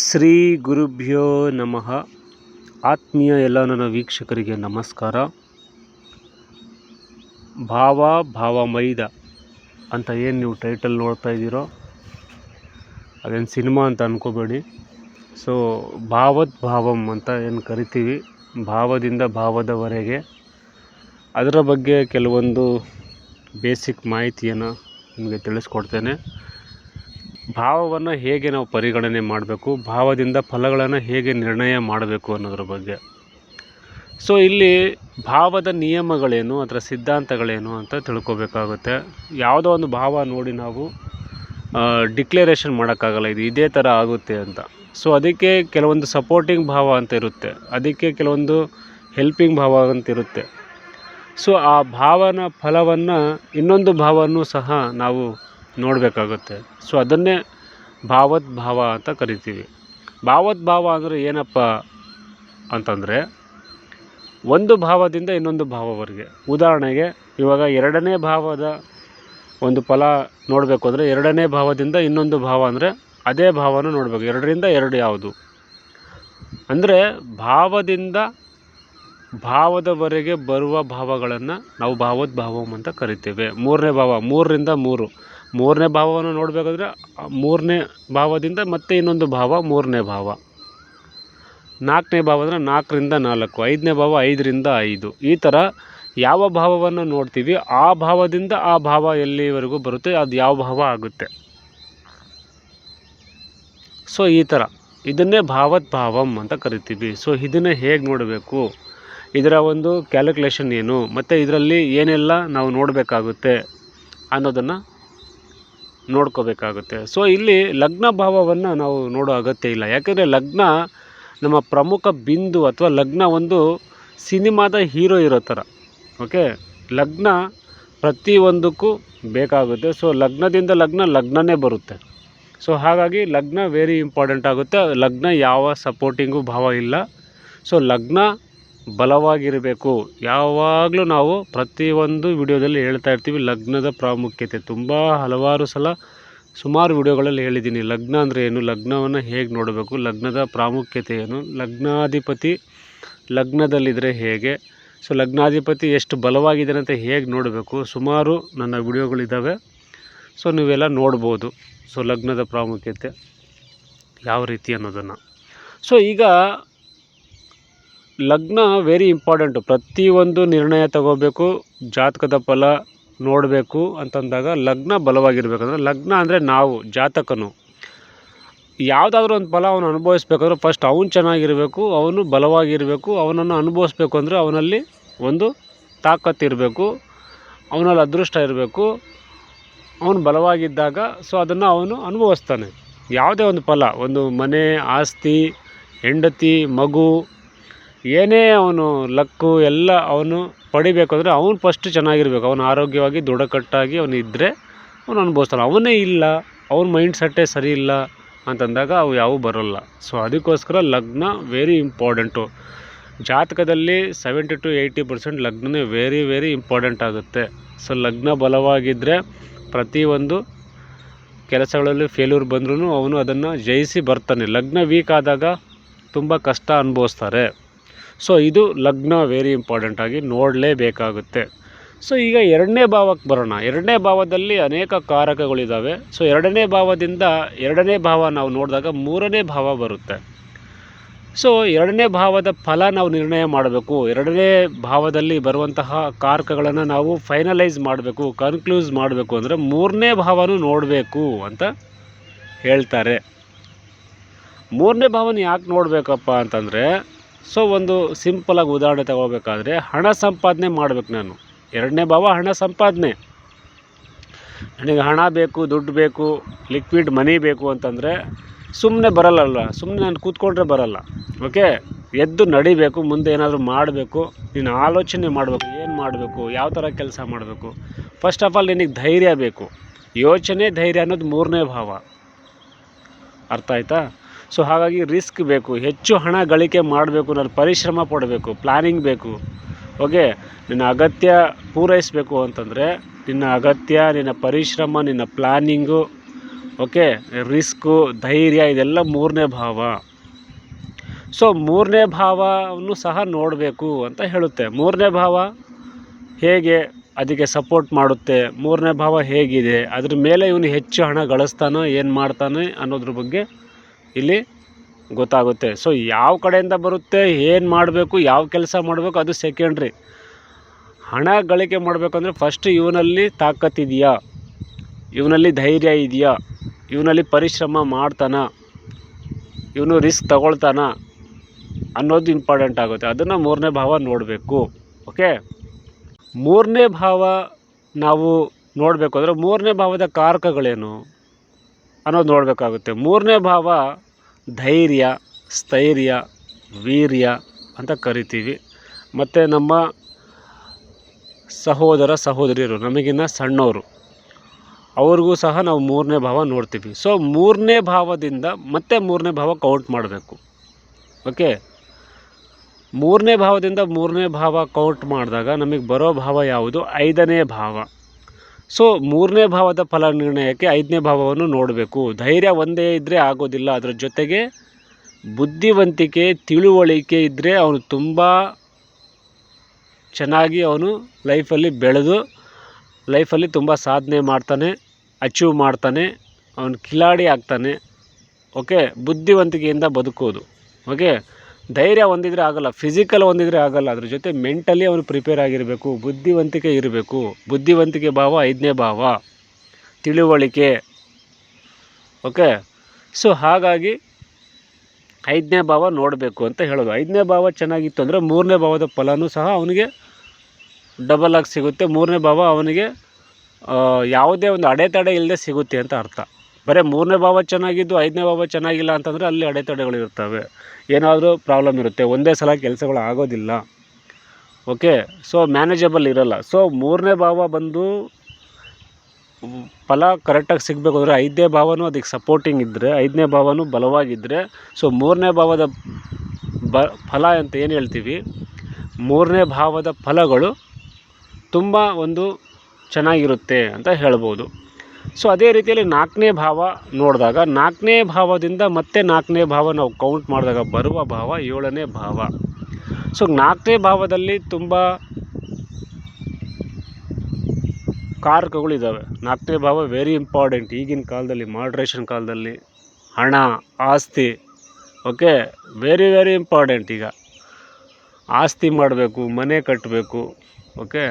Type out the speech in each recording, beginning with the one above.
ಶ್ರೀ ಗುರುಭ್ಯೋ ನಮಃ. ಆತ್ಮೀಯ ಎಲ್ಲ ನನ್ನ ವೀಕ್ಷಕರಿಗೆ ನಮಸ್ಕಾರ. ಭಾವ ಭಾವ ಮೈದ ಅಂತ ಏನು ನೀವು ಟೈಟಲ್ ನೋಡ್ತಾ ಇದ್ದೀರೋ, ಅದೇನು ಸಿನಿಮಾ ಅಂತ ಅಂದ್ಕೋಬೇಡಿ ಸೊ ಭಾವದ್ ಭಾವಂ ಅಂತ ಏನು ಕರಿತೀವಿ, ಭಾವದಿಂದ ಭಾವದವರೆಗೆ. ಅದರ ಬಗ್ಗೆ ಕೆಲವೊಂದು ಬೇಸಿಕ್ ಮಾಹಿತಿಯನ್ನು ನಿಮಗೆ ತಿಳಿಸ್ಕೊಡ್ತೇನೆ. ಭಾವವನ್ನು ಹೇಗೆ ನಾವು ಪರಿಗಣನೆ ಮಾಡಬೇಕು, ಭಾವದಿಂದ ಫಲಗಳನ್ನು ಹೇಗೆ ನಿರ್ಣಯ ಮಾಡಬೇಕು ಅನ್ನೋದ್ರ ಬಗ್ಗೆ. ಸೊ ಇಲ್ಲಿ ಭಾವದ ನಿಯಮಗಳೇನು, ಅದರ ಸಿದ್ಧಾಂತಗಳೇನು ಅಂತ ತಿಳ್ಕೊಬೇಕಾಗುತ್ತೆ. ಯಾವುದೋ ಒಂದು ಭಾವ ನೋಡಿ ನಾವು ಡಿಕ್ಲರೇಷನ್ ಮಾಡೋಕ್ಕಾಗಲ್ಲ, ಇದು ಇದೇ ಥರ ಆಗುತ್ತೆ ಅಂತ. ಸೊ ಅದಕ್ಕೆ ಕೆಲವೊಂದು ಸಪೋರ್ಟಿಂಗ್ ಭಾವ ಅಂತ ಇರುತ್ತೆ, ಅದಕ್ಕೆ ಕೆಲವೊಂದು ಹೆಲ್ಪಿಂಗ್ ಭಾವ ಅಂತ ಇರುತ್ತೆ. ಸೊ ಆ ಭಾವನ ಫಲವನ್ನು ಇನ್ನೊಂದು ಭಾವನೂ ಸಹ ನಾವು ನೋಡಬೇಕಾಗುತ್ತೆ. ಸೊ ಅದನ್ನೇ ಭಾವದ್ಭಾವ ಅಂತ ಕರಿತೀವಿ. ಭಾವದ್ಭಾವ ಅಂದರೆ ಏನಪ್ಪ ಅಂತಂದರೆ, ಒಂದು ಭಾವದಿಂದ ಇನ್ನೊಂದು ಭಾವವರೆಗೆ. ಉದಾಹರಣೆಗೆ, ಇವಾಗ ಎರಡನೇ ಭಾವದ ಒಂದು ಫಲ ನೋಡಬೇಕು ಅಂದರೆ, ಎರಡನೇ ಭಾವದಿಂದ ಇನ್ನೊಂದು ಭಾವ ಅಂದರೆ, ಅದೇ ಭಾವನ ನೋಡಬೇಕು. ಎರಡರಿಂದ ಎರಡು ಯಾವುದು? ಅಂದರೆ, ಭಾವದಿಂದ ಭಾವದವರೆಗೆ ಬರುವ ಭಾವಗಳನ್ನು ನಾವು ಭಾವದ್ಭಾವಂ ಅಂತ ಕರಿತೇವೆ. ಮೂರನೇ ಭಾವ, ಮೂರರಿಂದ ಮೂರು. ಮೂರನೇ ಭಾವವನ್ನು ನೋಡಬೇಕಾದ್ರೆ ಮೂರನೇ ಭಾವದಿಂದ ಮತ್ತೆ ಇನ್ನೊಂದು ಭಾವ, ಮೂರನೇ ಭಾವ. ನಾಲ್ಕನೇ ಭಾವ ಅಂದರೆ ನಾಲ್ಕರಿಂದ ನಾಲ್ಕು, ಐದನೇ ಭಾವ ಐದರಿಂದ ಐದು. ಈ ಥರ ಯಾವ ಭಾವವನ್ನು ನೋಡ್ತೀವಿ, ಆ ಭಾವದಿಂದ ಆ ಭಾವ ಎಲ್ಲಿವರೆಗೂ ಬರುತ್ತೆ, ಅದು ಯಾವ ಭಾವ ಆಗುತ್ತೆ. ಸೊ ಈ ಥರ ಇದನ್ನೇ ಭಾವತ್ ಭಾವಂ ಅಂತ ಕರಿತೀವಿ. ಸೊ ಇದನ್ನೇ ಹೇಗೆ ನೋಡಬೇಕು? ಇದರ ಒಂದು ಕ್ಯಾಲ್ಕುಲೇಷನ್ ಏನು? ಮತ್ತು ಇದರಲ್ಲಿ ಏನೆಲ್ಲ ನಾವು ನೋಡಬೇಕಾಗುತ್ತೆ ಅನ್ನೋದನ್ನು ನೋಡ್ಕೋಬೇಕಾಗುತ್ತೆ. ಸೊ ಇಲ್ಲಿ ಲಗ್ನ ಭಾವವನ್ನು ನಾವು ನೋಡೋ ಅಗತ್ಯ ಇಲ್ಲ. ಯಾಕೆಂದರೆ ಲಗ್ನ ನಮ್ಮ ಪ್ರಮುಖ ಬಿಂದು ಅಥವಾ ಲಗ್ನ ಒಂದು ಸಿನಿಮಾದ ಹೀರೋ ಇರೋ ಥರ. ಓಕೆ ಲಗ್ನ ಪ್ರತಿಯೊಂದಕ್ಕೂ ಬೇಕಾಗುತ್ತೆ. ಸೊ ಲಗ್ನದಿಂದ ಲಗ್ನ ಲಗ್ನನೇ ಬರುತ್ತೆ. ಸೊ ಹಾಗಾಗಿ ಲಗ್ನ ವೆರಿ ಇಂಪಾರ್ಟೆಂಟ್ ಆಗುತ್ತೆ. ಲಗ್ನ ಯಾವ ಸಪೋರ್ಟಿಂಗು ಭಾವ ಇಲ್ಲ. ಸೊ ಲಗ್ನ ಬಲವಾಗಿರಬೇಕು. ಯಾವಾಗಲೂ ನಾವು ಪ್ರತಿಯೊಂದು ವಿಡಿಯೋದಲ್ಲಿ ಹೇಳ್ತಾ ಇರ್ತೀವಿ, ಲಗ್ನದ ಪ್ರಾಮುಖ್ಯತೆ. ತುಂಬ ಹಲವಾರು ಸಲ ಸುಮಾರು ವಿಡಿಯೋಗಳಲ್ಲಿ ಹೇಳಿದ್ದೀನಿ, ಲಗ್ನ ಅಂದರೆ ಏನು, ಲಗ್ನವನ್ನು ಹೇಗೆ ನೋಡಬೇಕು, ಲಗ್ನದ ಪ್ರಾಮುಖ್ಯತೆ ಏನು, ಲಗ್ನಾಧಿಪತಿ ಲಗ್ನದಲ್ಲಿದ್ದರೆ ಹೇಗೆ, ಸೊ ಲಗ್ನಾಧಿಪತಿ ಎಷ್ಟು ಬಲವಾಗಿದೆ ಅಂತ ಹೇಗೆ ನೋಡಬೇಕು, ಸುಮಾರು ನನ್ನ ವಿಡಿಯೋಗಳಿದ್ದಾವೆ, ಸೊ ನೀವೆಲ್ಲ ನೋಡ್ಬೋದು, ಸೊ ಲಗ್ನದ ಪ್ರಾಮುಖ್ಯತೆ ಯಾವ ರೀತಿ ಅನ್ನೋದನ್ನು. ಸೊ ಈಗ ಲಗ್ನ ವೆರಿ ಇಂಪಾರ್ಟೆಂಟು ಪ್ರತಿಯೊಂದು ನಿರ್ಣಯ ತಗೋಬೇಕು, ಜಾತಕದ ಫಲ ನೋಡಬೇಕು ಅಂತಂದಾಗ ಲಗ್ನ ಬಲವಾಗಿರ್ಬೇಕಂದ್ರೆ ಲಗ್ನ ಅಂದರೆ ನಾವು, ಜಾತಕನು. ಯಾವುದಾದ್ರೂ ಒಂದು ಫಲ ಅವನು ಅನುಭವಿಸ್ಬೇಕಂದ್ರೆ ಫಸ್ಟ್ ಅವನು ಚೆನ್ನಾಗಿರಬೇಕು, ಅವನು ಬಲವಾಗಿರಬೇಕು, ಅವನನ್ನು ಅನುಭವಿಸ್ಬೇಕು ಅಂದರೆ ಅವನಲ್ಲಿ ಒಂದು ತಾಕತ್ತಿರಬೇಕು ಅವನಲ್ಲಿ ಅದೃಷ್ಟ ಇರಬೇಕು, ಅವನು ಬಲವಾಗಿದ್ದಾಗ ಸೊ ಅದನ್ನು ಅವನು ಅನುಭವಿಸ್ತಾನೆ. ಯಾವುದೇ ಒಂದು ಫಲ, ಒಂದು ಮನೆ, ಆಸ್ತಿ, ಹೆಂಡತಿ, ಮಗು ಏನೇ ಅವನು ಲಕ್ಕು ಎಲ್ಲ ಅವನು ಪಡಿಬೇಕು ಅಂದರೆ ಅವನು ಫಸ್ಟ್ ಚೆನ್ನಾಗಿರ್ಬೇಕು. ಅವನು ಆರೋಗ್ಯವಾಗಿ, ದೃಢಕಟ್ಟಾಗಿ ಅವನು ಇದ್ದರೆ ಅವನು ಅನುಭವಿಸ್ತಾನೆ. ಅವನೇ ಇಲ್ಲ, ಅವನ ಮೈಂಡ್ ಸೆಟ್ಟೇ ಸರಿ ಇಲ್ಲ ಅಂತಂದಾಗ ಅವು ಯಾವೂ ಬರೋಲ್ಲ. ಸೊ ಅದಕ್ಕೋಸ್ಕರ ಲಗ್ನ ವೆರಿ ಇಂಪಾರ್ಟೆಂಟು ಜಾತಕದಲ್ಲಿ ಸೆವೆಂಟಿ ಟು ಏಯ್ಟಿ ಪರ್ಸೆಂಟ್ ಲಗ್ನನೇ ವೆರಿ ವೆರಿ ಇಂಪಾರ್ಟೆಂಟ್ ಆಗುತ್ತೆ. ಸೊ ಲಗ್ನ ಬಲವಾಗಿದ್ದರೆ ಪ್ರತಿಯೊಂದು ಕೆಲಸಗಳಲ್ಲಿ ಫೇಲ್ಯೂರ್ ಬಂದ್ರೂ ಅವನು ಅದನ್ನು ಜಯಿಸಿ ಬರ್ತಾನೆ. ಲಗ್ನ ವೀಕ್ ಆದಾಗ ತುಂಬ ಕಷ್ಟ ಅನುಭವಿಸ್ತಾರೆ. ಸೊ ಇದು ಲಗ್ನ ವೆರಿ ಇಂಪಾರ್ಟೆಂಟಾಗಿ ನೋಡಲೇಬೇಕಾಗುತ್ತೆ. ಸೊ ಈಗ ಎರಡನೇ ಭಾವಕ್ಕೆ ಬರೋಣ. ಎರಡನೇ ಭಾವದಲ್ಲಿ ಅನೇಕ ಕಾರಕಗಳಿದ್ದಾವೆ ಸೊ ಎರಡನೇ ಭಾವದಿಂದ ಎರಡನೇ ಭಾವ ನಾವು ನೋಡಿದಾಗ ಮೂರನೇ ಭಾವ ಬರುತ್ತೆ. ಸೊ ಎರಡನೇ ಭಾವದ ಫಲ ನಾವು ನಿರ್ಣಯ ಮಾಡಬೇಕು. ಎರಡನೇ ಭಾವದಲ್ಲಿ ಬರುವಂತಹ ಕಾರಕಗಳನ್ನು ನಾವು ಫೈನಲೈಸ್ ಮಾಡಬೇಕು ಕನ್ಕ್ಲೂಸ್ ಮಾಡಬೇಕು ಅಂದರೆ ಮೂರನೇ ಭಾವನೂ ನೋಡಬೇಕು ಅಂತ ಹೇಳ್ತಾರೆ. ಮೂರನೇ ಭಾವನ ಯಾಕೆ ನೋಡಬೇಕಪ್ಪ ಅಂತಂದರೆ ಸೊ ಒಂದು ಸಿಂಪಲಾಗಿ ಉದಾಹರಣೆ ತಗೋಬೇಕಾದ್ರೆ ಹಣ ಸಂಪಾದನೆ ಮಾಡಬೇಕು ನಾನು. ಎರಡನೇ ಭಾವ ಹಣ ಸಂಪಾದನೆ. ನನಗೆ ಹಣ ಬೇಕು, ದುಡ್ಡು ಬೇಕು ಲಿಕ್ವಿಡ್ ಮನಿ ಬೇಕು ಅಂತಂದರೆ ಸುಮ್ಮನೆ ಬರಲ್ಲಲ್ಲ ಸುಮ್ಮನೆ ನಾನು ಕೂತ್ಕೊಂಡ್ರೆ ಬರಲ್ಲ. ಓಕೆ ಎದ್ದು ನಡಿಬೇಕು, ಮುಂದೆ ಏನಾದರೂ ಮಾಡಬೇಕು, ನೀನು ಆಲೋಚನೆ ಮಾಡಬೇಕು, ಏನು ಮಾಡಬೇಕು, ಯಾವ ಥರ ಕೆಲಸ ಮಾಡಬೇಕು. ಫಸ್ಟ್ ಆಫ್ ಆಲ್ ನಿನಗೆ ಧೈರ್ಯ ಬೇಕು. ಯೋಚನೆ, ಧೈರ್ಯ ಅನ್ನೋದು ಮೂರನೇ ಭಾವ. ಅರ್ಥ ಆಯ್ತಾ? ಸೊ ಹಾಗಾಗಿ ರಿಸ್ಕ್ ಬೇಕು, ಹೆಚ್ಚು ಹಣ ಗಳಿಕೆ ಮಾಡಬೇಕು ನಾನು ಪರಿಶ್ರಮ ಪಡಬೇಕು, ಪ್ಲಾನಿಂಗ್ ಬೇಕು. ಓಕೆ, ನಿನ್ನ ಅಗತ್ಯ ಪೂರೈಸಬೇಕು ಅಂತಂದರೆ ನಿನ್ನ ಅಗತ್ಯ, ನಿನ್ನ ಪರಿಶ್ರಮ, ನಿನ್ನ ಪ್ಲಾನಿಂಗು, ಓಕೆ, ರಿಸ್ಕು, ಧೈರ್ಯ ಇದೆಲ್ಲ ಮೂರನೇ ಭಾವ. ಸೊ ಮೂರನೇ ಭಾವವನ್ನು ಸಹ ನೋಡಬೇಕು ಅಂತ ಹೇಳುತ್ತೆ. ಮೂರನೇ ಭಾವ ಹೇಗೆ ಅದಕ್ಕೆ ಸಪೋರ್ಟ್ ಮಾಡುತ್ತೆ, ಮೂರನೇ ಭಾವ ಹೇಗಿದೆ, ಅದ್ರ ಮೇಲೆ ಇವನು ಹೆಚ್ಚು ಹಣ ಗಳಿಸ್ತಾನೋ, ಏನು ಮಾಡ್ತಾನೆ ಅನ್ನೋದ್ರ ಬಗ್ಗೆ ಇಲ್ಲಿ ಗೊತ್ತಾಗುತ್ತೆ. ಸೊ ಯಾವ ಕಡೆಯಿಂದ ಬರುತ್ತೆ, ಏನು ಮಾಡಬೇಕು, ಯಾವ ಕೆಲಸ ಮಾಡಬೇಕು, ಅದು ಸೆಕೆಂಡ್ರಿ ಹಣ ಗಳಿಕೆ ಮಾಡಬೇಕಂದ್ರೆ ಫಸ್ಟ್ ಇವನಲ್ಲಿ ತಾಕತ್ತಿದೆಯಾ ಇವನಲ್ಲಿ ಧೈರ್ಯ ಇದೆಯಾ? ಇವನಲ್ಲಿ ಪರಿಶ್ರಮ ಮಾಡ್ತಾನ? ಇವನು ರಿಸ್ಕ್ ತಗೊಳ್ತಾನ? ಅನ್ನೋದು ಇಂಪಾರ್ಟೆಂಟ್ ಆಗುತ್ತೆ. ಅದನ್ನು ಮೂರನೇ ಭಾವ ನೋಡಬೇಕು. ಓಕೆ ಮೂರನೇ ಭಾವ ನಾವು ನೋಡಬೇಕು. ಅಂದರೆ ಮೂರನೇ ಭಾವದ ಕಾರಕಗಳೇನು? ಅನ್ನೋದು ನೋಡಬೇಕಾಗುತ್ತೆ. ಮೂರನೇ ಭಾವ ಧೈರ್ಯ, ಸ್ಥೈರ್ಯ, ವೀರ್ಯ ಅಂತ ಕರಿತೀವಿ. ಮತ್ತು ನಮ್ಮ ಸಹೋದರ, ಸಹೋದರಿಯರು, ನಮಗಿನ್ನ ಸಣ್ಣವರು ಅವ್ರಿಗೂ ಸಹ ನಾವು ಮೂರನೇ ಭಾವ ನೋಡ್ತೀವಿ. ಸೊ ಮೂರನೇ ಭಾವದಿಂದ ಮತ್ತೆ ಮೂರನೇ ಭಾವ ಕೌಂಟ್ ಮಾಡಬೇಕು. ಓಕೆ ಮೂರನೇ ಭಾವದಿಂದ ಮೂರನೇ ಭಾವ ಕೌಂಟ್ ಮಾಡಿದಾಗ ನಮಗೆ ಬರೋ ಭಾವ ಯಾವುದು? ಐದನೇ ಭಾವ. ಸೊ ಮೂರನೇ ಭಾವದ ಫಲ ನಿರ್ಣಯಕ್ಕೆ ಐದನೇ ಭಾವವನ್ನು ನೋಡಬೇಕು. ಧೈರ್ಯ ಒಂದೇ ಇದ್ದರೆ ಆಗೋದಿಲ್ಲ. ಅದರ ಜೊತೆಗೆ ಬುದ್ಧಿವಂತಿಕೆ, ತಿಳುವಳಿಕೆ ಇದ್ದರೆ ಅವನು ತುಂಬ ಚೆನ್ನಾಗಿ ಅವನು ಲೈಫಲ್ಲಿ ಬೆಳೆದು, ಲೈಫಲ್ಲಿ ತುಂಬ ಸಾಧನೆ ಮಾಡ್ತಾನೆ, ಅಚೀವ್ ಮಾಡ್ತಾನೆ, ಅವನು ಕಿಲಾಡಿ ಆಗ್ತಾನೆ. ಓಕೆ? ಬುದ್ಧಿವಂತಿಕೆಯಿಂದ ಬದುಕೋದು ಓಕೆ? ಧೈರ್ಯ ಹೊಂದಿದ್ರೆ ಆಗಲ್ಲ ಫಿಸಿಕಲ್ ಹೊಂದಿದ್ರೆ ಆಗಲ್ಲ. ಅದ್ರ ಜೊತೆ ಮೆಂಟಲಿ ಅವನು ಪ್ರಿಪೇರ್ ಆಗಿರಬೇಕು, ಬುದ್ಧಿವಂತಿಕೆ ಇರಬೇಕು. ಬುದ್ಧಿವಂತಿಕೆ ಭಾವ ಐದನೇ ಭಾವ. ತಿಳುವಳಿಕೆ. ಓಕೆ ಸೊ ಹಾಗಾಗಿ ಐದನೇ ಭಾವ ನೋಡಬೇಕು ಅಂತ ಹೇಳೋದು. ಐದನೇ ಭಾವ ಚೆನ್ನಾಗಿತ್ತು ಅಂದರೆ ಮೂರನೇ ಭಾವದ ಫಲನೂ ಸಹ ಅವನಿಗೆ ಡಬಲ್ ಆಗಿ ಸಿಗುತ್ತೆ. ಮೂರನೇ ಭಾವ ಅವನಿಗೆ ಯಾವುದೇ ಒಂದು ಅಡೆತಡೆ ಇಲ್ಲದೆ ಸಿಗುತ್ತೆ ಅಂತ ಅರ್ಥ. ಬರೀ ಮೂರನೇ ಭಾವ ಚೆನ್ನಾಗಿದ್ದು, ಐದನೇ ಭಾವ ಚೆನ್ನಾಗಿಲ್ಲ ಅಂತಂದರೆ ಅಲ್ಲಿ ಅಡೆತಡೆಗಳು ಇರ್ತವೆ. ಏನಾದರೂ ಪ್ರಾಬ್ಲಮ್ ಇರುತ್ತೆ. ಒಂದೇ ಸಲ ಕೆಲಸಗಳು ಆಗೋದಿಲ್ಲ. ಓಕೆ ಸೊ ಮ್ಯಾನೇಜಬಲ್ ಇರೋಲ್ಲ. ಸೊ ಮೂರನೇ ಭಾವ ಬಂದು ಫಲ ಕರೆಕ್ಟಾಗಿ ಸಿಗಬೇಕು ಅಂದರೆ ಐದನೇ ಭಾವನೂ ಅದಕ್ಕೆ ಸಪೋರ್ಟಿಂಗ್ ಇದ್ದರೆ ಐದನೇ ಭಾವನೂ ಬಲವಾಗಿದ್ದರೆ ಸೊ ಮೂರನೇ ಭಾವದ ಬ, ಫಲ ಅಂತ ಏನು ಹೇಳ್ತೀವಿ? ಮೂರನೇ ಭಾವದ ಫಲಗಳು ತುಂಬ ಒಂದು ಚೆನ್ನಾಗಿರುತ್ತೆ ಅಂತ ಹೇಳ್ಬೋದು. ಸೊ ಅದೇ ರೀತಿಯಲ್ಲಿ ನಾಲ್ಕನೇ ಭಾವ ನೋಡಿದಾಗ, ನಾಲ್ಕನೇ ಭಾವದಿಂದ ಮತ್ತೆ ನಾಲ್ಕನೇ ಭಾವ ನಾವು ಕೌಂಟ್ ಮಾಡಿದಾಗ ಬರುವ ಭಾವ ಏಳನೇ ಭಾವ. ಸೊ ನಾಲ್ಕನೇ ಭಾವದಲ್ಲಿ ತುಂಬ ಕಾರಕಗಳಿದ್ದಾವೆ ನಾಲ್ಕನೇ ಭಾವ ವೆರಿ ಇಂಪಾರ್ಟೆಂಟ್ ಈಗಿನ ಕಾಲದಲ್ಲಿ ಮಾಡ್ರೇಷನ್ ಕಾಲದಲ್ಲಿ, ಹಣ, ಆಸ್ತಿ ಓಕೆ ವೆರಿ ವೆರಿ ಇಂಪಾರ್ಟೆಂಟ್ ಈಗ. ಆಸ್ತಿ ಮಾಡಬೇಕು, ಮನೆ ಕಟ್ಟಬೇಕು ಓಕೆ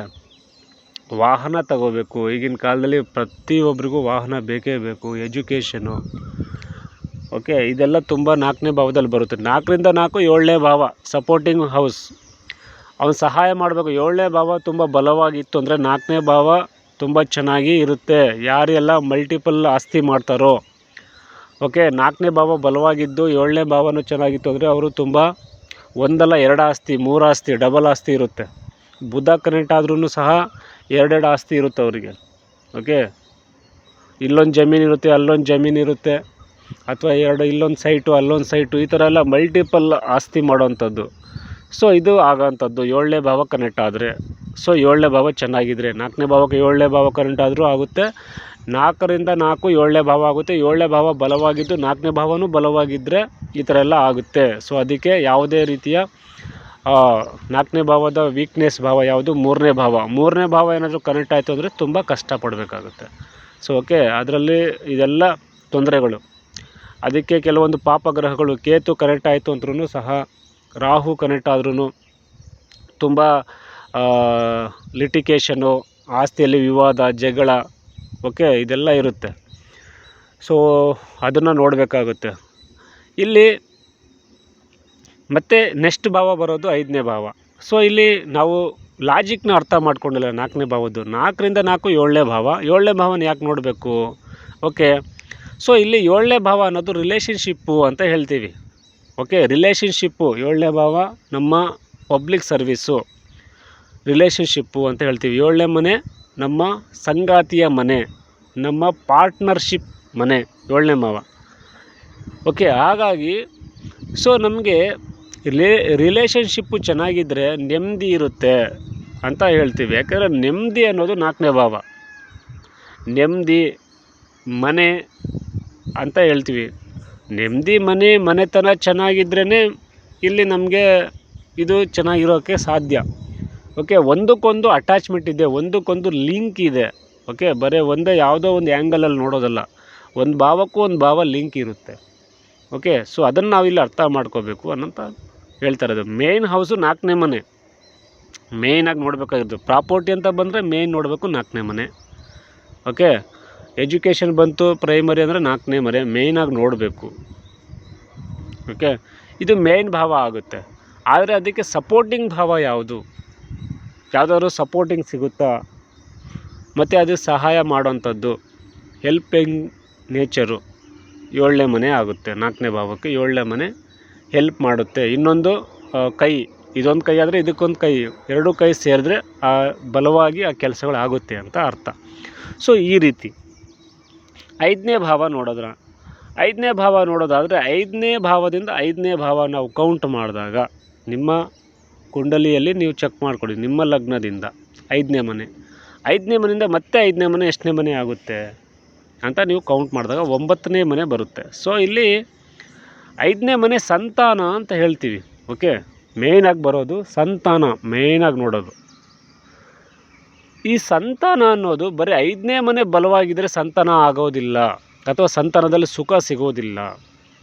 ವಾಹನ ತಗೋಬೇಕು. ಈಗಿನ ಕಾಲದಲ್ಲಿ ಪ್ರತಿಯೊಬ್ಬರಿಗೂ ವಾಹನ ಬೇಕೇ ಬೇಕು, ಎಜುಕೇಷನು. ಓಕೆ, ಇದೆಲ್ಲ ತುಂಬ ನಾಲ್ಕನೇ ಭಾವದಲ್ಲಿ ಬರುತ್ತೆ. ನಾಲ್ಕರಿಂದ ನಾಲ್ಕು ಏಳನೇ ಭಾವ, ಸಪೋರ್ಟಿಂಗ್ ಹೌಸ್. ಅವನು ಸಹಾಯ ಮಾಡಬೇಕು. ಏಳನೇ ಭಾವ ತುಂಬ ಬಲವಾಗಿತ್ತು ಅಂದರೆ ನಾಲ್ಕನೇ ಭಾವ ತುಂಬ ಚೆನ್ನಾಗಿ ಇರುತ್ತೆ. ಯಾರೆಲ್ಲ ಮಲ್ಟಿಪಲ್ ಆಸ್ತಿ ಮಾಡ್ತಾರೋ. ಓಕೆ, ನಾಲ್ಕನೇ ಭಾವ ಬಲವಾಗಿದ್ದು ಏಳನೇ ಭಾವನೂ ಚೆನ್ನಾಗಿತ್ತು ಅಂದರೆ ಅವರು ತುಂಬ ಒಂದಲ್ಲ ಎರಡು ಆಸ್ತಿ, ಮೂರು ಆಸ್ತಿ ಡಬಲ್ ಆಸ್ತಿ ಇರುತ್ತೆ. ಬುಧ ಕನೆಕ್ಟ್ ಆದ್ರೂ ಸಹ ಎರಡೆರಡು ಆಸ್ತಿ ಇರುತ್ತೆ ಅವರಿಗೆ. ಓಕೆ ಇಲ್ಲೊಂದು ಜಮೀನು ಇರುತ್ತೆ, ಅಲ್ಲೊಂದು ಜಮೀನು ಇರುತ್ತೆ. ಅಥವಾ ಎರಡು, ಇಲ್ಲೊಂದು ಸೈಟು ಅಲ್ಲೊಂದು ಸೈಟು ಈ ಥರ ಎಲ್ಲ ಮಲ್ಟಿಪಲ್ ಆಸ್ತಿ ಮಾಡೋವಂಥದ್ದು ಸೊ ಇದು ಆಗೋವಂಥದ್ದು ಏಳನೇ ಭಾವ ಕನೆಕ್ಟ್ ಆದರೆ. ಸೊ ಏಳನೇ ಭಾವ ಚೆನ್ನಾಗಿದ್ರೆ. ನಾಲ್ಕನೇ ಭಾವಕ್ಕೆ ಏಳನೇ ಭಾವ ಕನೆಕ್ಟ್ ಆದರೂ ಆಗುತ್ತೆ. ನಾಲ್ಕರಿಂದ ನಾಲ್ಕು ಏಳನೇ ಭಾವ ಆಗುತ್ತೆ. ಏಳನೇ ಭಾವ ಬಲವಾಗಿದ್ದು ನಾಲ್ಕನೇ ಭಾವನೂ ಬಲವಾಗಿದ್ದರೆ ಈ ಥರ ಎಲ್ಲ ಆಗುತ್ತೆ. ಸೊ ಅದಕ್ಕೆ ಯಾವುದೇ ರೀತಿಯ ನಾಲ್ಕನೇ ಭಾವದ ವೀಕ್ನೆಸ್ ಭಾವ ಯಾವುದು? ಮೂರನೇ ಭಾವ. ಮೂರನೇ ಭಾವ ಏನಾದರೂ ಕನೆಕ್ಟ್ ಆಯಿತು ಅಂದರೆ ತುಂಬ ಕಷ್ಟಪಡಬೇಕಾಗುತ್ತೆ. ಸೊ ಓಕೆ ಅದರಲ್ಲಿ ಇದೆಲ್ಲ ತೊಂದರೆಗಳು. ಅದಕ್ಕೆ ಕೆಲವೊಂದು ಪಾಪಗ್ರಹಗಳು, ಕೇತು ಕನೆಕ್ಟ್ ಆಯಿತು ಅಂದ್ರೂ ಸಹ, ರಾಹು ಕನೆಕ್ಟ್ ಆದ್ರೂ ತುಂಬ ಲಿಟಿಕೇಷನು ಆಸ್ತಿಯಲ್ಲಿ ವಿವಾದ, ಜಗಳ ಓಕೆ ಇದೆಲ್ಲ ಇರುತ್ತೆ. ಸೊ ಅದನ್ನು ನೋಡಬೇಕಾಗುತ್ತೆ. ಇಲ್ಲಿ ಮತ್ತು ನೆಕ್ಸ್ಟ್ ಭಾವ ಬರೋದು ಐದನೇ ಭಾವ. ಸೊ ಇಲ್ಲಿ ನಾವು ಲಾಜಿಕ್ನ ಅರ್ಥ ಮಾಡ್ಕೊಂಡಿಲ್ಲ ನಾಲ್ಕನೇ ಭಾವದ್ದು. ನಾಲ್ಕರಿಂದ ನಾಲ್ಕು ಏಳನೇ ಭಾವ. ಏಳನೇ ಭಾವನ ಯಾಕೆ ನೋಡಬೇಕು? ಓಕೆ ಸೊ ಇಲ್ಲಿ ಏಳನೇ ಭಾವ ಅನ್ನೋದು ರಿಲೇಷನ್ಶಿಪ್ಪು ಅಂತ ಹೇಳ್ತೀವಿ. ಓಕೆ ರಿಲೇಷನ್ಶಿಪ್ಪು ಏಳನೇ ಭಾವ ನಮ್ಮ ಪಬ್ಲಿಕ್ ಸರ್ವೀಸು ರಿಲೇಷನ್ಶಿಪ್ಪು ಅಂತ ಹೇಳ್ತೀವಿ. ಏಳನೇ ಮನೆ ನಮ್ಮ ಸಂಗಾತಿಯ ಮನೆ, ನಮ್ಮ ಪಾರ್ಟ್ನರ್ಶಿಪ್ ಮನೆ, ಏಳನೇ ಭಾವ. ಓಕೆ ಹಾಗಾಗಿ ಸೊ ನಮಗೆ ರಿಲೇ, ರಿಲೇಷನ್ಶಿಪ್ಪು ಚೆನ್ನಾಗಿದ್ದರೆ ನೆಮ್ಮದಿ ಇರುತ್ತೆ ಅಂತ ಹೇಳ್ತೀವಿ. ಯಾಕಂದರೆ ನೆಮ್ಮದಿ ಅನ್ನೋದು ನಾಲ್ಕನೇ ಭಾವ. ನೆಮ್ಮದಿ, ಮನೆ ಅಂತ ಹೇಳ್ತೀವಿ. ನೆಮ್ಮದಿ, ಮನೆ, ಮನೆತನ ಚೆನ್ನಾಗಿದ್ರೇ ಇಲ್ಲಿ ನಮಗೆ ಇದು ಚೆನ್ನಾಗಿರೋಕ್ಕೆ ಸಾಧ್ಯ. ಓಕೆ, ಒಂದಕ್ಕೊಂದು ಅಟ್ಯಾಚ್ಮೆಂಟ್ ಇದೆ, ಒಂದಕ್ಕೊಂದು ಲಿಂಕ್ ಇದೆ. ಓಕೆ, ಬರೀ ಒಂದೇ ಯಾವುದೋ ಒಂದು ಆ್ಯಂಗಲಲ್ಲಿ ನೋಡೋದಲ್ಲ. ಒಂದು ಭಾವಕ್ಕೂ ಒಂದು ಭಾವ ಲಿಂಕ್ ಇರುತ್ತೆ. ಓಕೆ ಸೊ ಅದನ್ನು ನಾವಿಲ್ಲಿ ಅರ್ಥ ಮಾಡ್ಕೋಬೇಕು ಅನ್ನೋಂಥ ಹೇಳ್ತಾ ಇರೋದು. ಮೇಯ್ನ್ ಹೌಸು ನಾಲ್ಕನೇ ಮನೆ. ಮೇಯ್ನಾಗಿ ನೋಡಬೇಕಾಗಿರೋದು. ಪ್ರಾಪರ್ಟಿ ಅಂತ ಬಂದರೆ ಮೇಯ್ನ್ ನೋಡಬೇಕು ನಾಲ್ಕನೇ ಮನೆ. ಓಕೆ ಎಜುಕೇಷನ್ ಬಂತು ಪ್ರೈಮರಿ ಅಂದರೆ ನಾಲ್ಕನೇ ಮನೆ. ಮೇಯ್ನಾಗಿ ನೋಡಬೇಕು. ಓಕೆ ಇದು ಮೇಯ್ನ್ ಭಾವ ಆಗುತ್ತೆ. ಆದರೆ ಅದಕ್ಕೆ ಸಪೋರ್ಟಿಂಗ್ ಭಾವ ಯಾವುದು? ಯಾವುದಾದ್ರು ಸಪೋರ್ಟಿಂಗ್ ಸಿಗುತ್ತಾ? ಮತ್ತು ಅದು ಸಹಾಯ ಮಾಡೋವಂಥದ್ದು. ಹೆಲ್ಪಿಂಗ್ ನೇಚರು ಏಳನೇ ಮನೆ ಆಗುತ್ತೆ ನಾಲ್ಕನೇ ಭಾವಕ್ಕೆ ಏಳನೇ ಮನೆ. ಹೆಲ್ಪ್ ಮಾಡುತ್ತೆ. ಇನ್ನೊಂದು ಕೈ. ಇದೊಂದು ಕೈ ಆದರೆ ಇದಕ್ಕೊಂದು ಕೈ. ಎರಡೂ ಕೈ ಸೇರಿದ್ರೆ ಆ ಬಲವಾಗಿ ಆ ಕೆಲಸಗಳು ಆಗುತ್ತೆ ಅಂತ ಅರ್ಥ. ಸೊ, ಈ ರೀತಿ. ಐದನೇ ಭಾವ ನೋಡಿದ್ರ? ಐದನೇ ಭಾವ ನೋಡೋದಾದರೆ ಐದನೇ ಭಾವದಿಂದ ಐದನೇ ಭಾವ ನಾವು ಕೌಂಟ್ ಮಾಡಿದಾಗ ನಿಮ್ಮ ಕುಂಡಲಿಯಲ್ಲಿ ನೀವು ಚೆಕ್ ಮಾಡಿಕೊಡಿ ನಿಮ್ಮ ಲಗ್ನದಿಂದ ಐದನೇ ಮನೆ. ಐದನೇ ಮನೆಯಿಂದ ಮತ್ತೆ ಐದನೇ ಮನೆ ಎಷ್ಟನೇ ಮನೆ ಆಗುತ್ತೆ ಅಂತ ನೀವು ಕೌಂಟ್ ಮಾಡಿದಾಗ ಒಂಬತ್ತನೇ ಮನೆ ಬರುತ್ತೆ. ಸೊ, ಇಲ್ಲಿ ಐದನೇ ಮನೆ ಸಂತಾನ ಅಂತ ಹೇಳ್ತೀವಿ. ಓಕೆ? ಮೇಯ್ನಾಗಿ ಬರೋದು ಸಂತಾನ ಮೇಯ್ನಾಗಿ ನೋಡೋದು. ಈ ಸಂತಾನ ಅನ್ನೋದು ಬರೀ ಐದನೇ ಮನೆ ಬಲವಾಗಿದ್ದರೆ ಸಂತಾನ ಆಗೋದಿಲ್ಲ, ಅಥವಾ ಸಂತಾನದಲ್ಲಿ ಸುಖ ಸಿಗೋದಿಲ್ಲ.